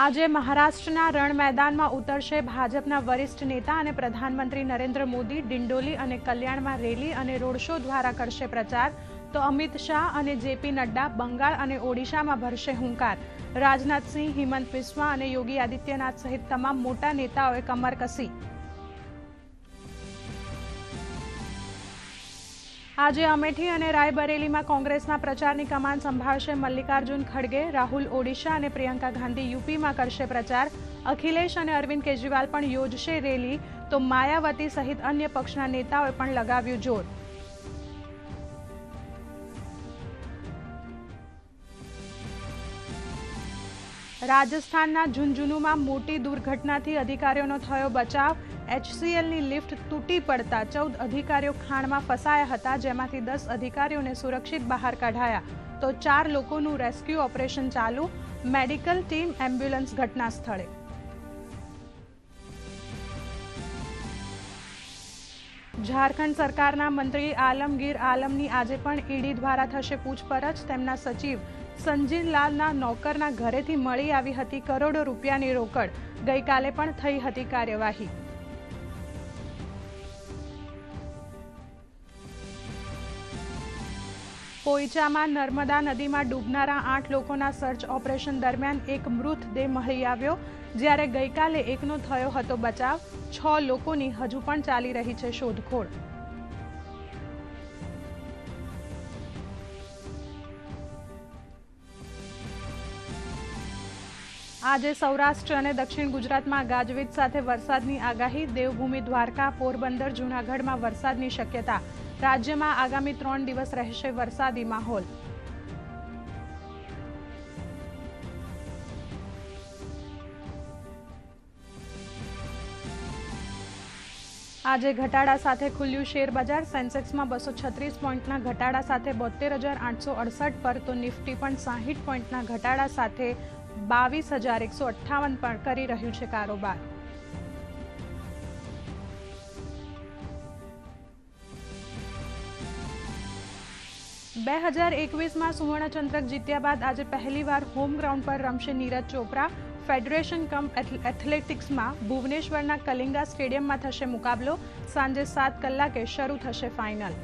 આજે મહારાષ્ટ્રના રણ મેદાનમાં ઉતરશે ભાજપના વરિષ્ઠ નેતા અને પ્રધાનમંત્રી નરેન્દ્ર મોદી ડિંડોલી અને કલ્યાણમાં રેલી અને રોડ શો દ્વારા કરશે પ્રચાર. તો અમિત શાહ અને જેપી નડ્ડા બંગાળ અને ઓડિશામાં ભરશે હુંકાર. રાજનાથસિંહ, હિમંત બિસ્વા અને યોગી આદિત્યનાથ સહિત તમામ મોટા નેતાઓએ કમર કસી. આજે અમેઠી અને રાયબરેલીમાં કોંગ્રેસના પ્રચારની કમાન સંભાળશે મલ્લિકાર્જુન ખડગે, રાહુલ ઓડિશા અને પ્રિયંકા ગાંધી યુપીમાં કરશે પ્રચાર. અખિલેશ અને અરવિંદ કેજરીવાલ પણ યોજશે રેલી. તો માયાવતી સહિત અન્ય પક્ષના નેતાઓએ પણ લગાવ્યું જોર. રાજસ્થાનના ઝુંઝુનુમાં મોટી દુર્ઘટનાથી અધિકારીઓનો થયો બચાવ. એચસીએલની લિફ્ટ તૂટી પડતા ચૌદ અધિકારીઓ ખાણમાં ફસાયા હતા, જેમાંથી દસ અધિકારીઓને સુરક્ષિત બહાર કાઢાયા. તો ચાર લોકોનું રેસ્ક્યુ ઓપરેશન ચાલુ. મેડિકલ ટીમ એમ્બ્યુલન્સ ઘટના સ્થળે ઝારખંડ સરકારના મંત્રી આલમગીર આલમની આજે પણ ઈડી દ્વારા થશે પૂછપરછ. તેમના સચિવ સંજીનલાલના નોકરના ઘરેથી મળી આવી હતી કરોડો રૂપિયાની રોકડ. ગઈકાલે પણ થઈ હતી કાર્યવાહી. પોઈચામાં નર્મદા નદીમાં ડૂબનારા આઠ લોકોના સર્ચ ઓપરેશન દરમિયાન એક મૃતદેહ મળી આવ્યો, જ્યારે ગઈકાલે એકનો થયો હતો બચાવ. છ લોકોની હજુ પણ ચાલી રહી છે શોધખોળ. આજે સૌરાષ્ટ્ર અને દક્ષિણ ગુજરાતમાં ગાજવીજ સાથે વરસાદની આગાહી. દેવભૂમિ દ્વારકા, પોરબંદર, જૂનાગઢમાં વરસાદની શક્યતા. રાજ્યમાં આગામી ત્રણ દિવસ રહેશે વરસાદી માહોલ. આજે ઘટાડા સાથે ખુલ્યું શેર બજાર. સેન્સેક્સમાં બસો છત્રીસ પોઈન્ટના ઘટાડા સાથે બોતેર હજાર આઠસો અડસઠ પર તો નિફ્ટી પણ સાહીઠ પોઈન્ટના ઘટાડા સાથે બાવીસ હજાર એકસો અઠ્ઠાવન પણ કરી રહ્યું છે કારોબાર. બે હજાર એકવીસમાં સુવર્ણચંદ્રક જીત્યા બાદ આજે પહેલીવાર હોમ ગ્રાઉન્ડ પર રમશે નીરજ ચોપરા. ફેડરેશન કમ એથ્લેટિક્સમાં ભુવનેશ્વરના કલિંગા સ્ટેડિયમમાં થશે મુકાબલો. સાંજે સાત કલાકે શરૂ થશે ફાઇનલ.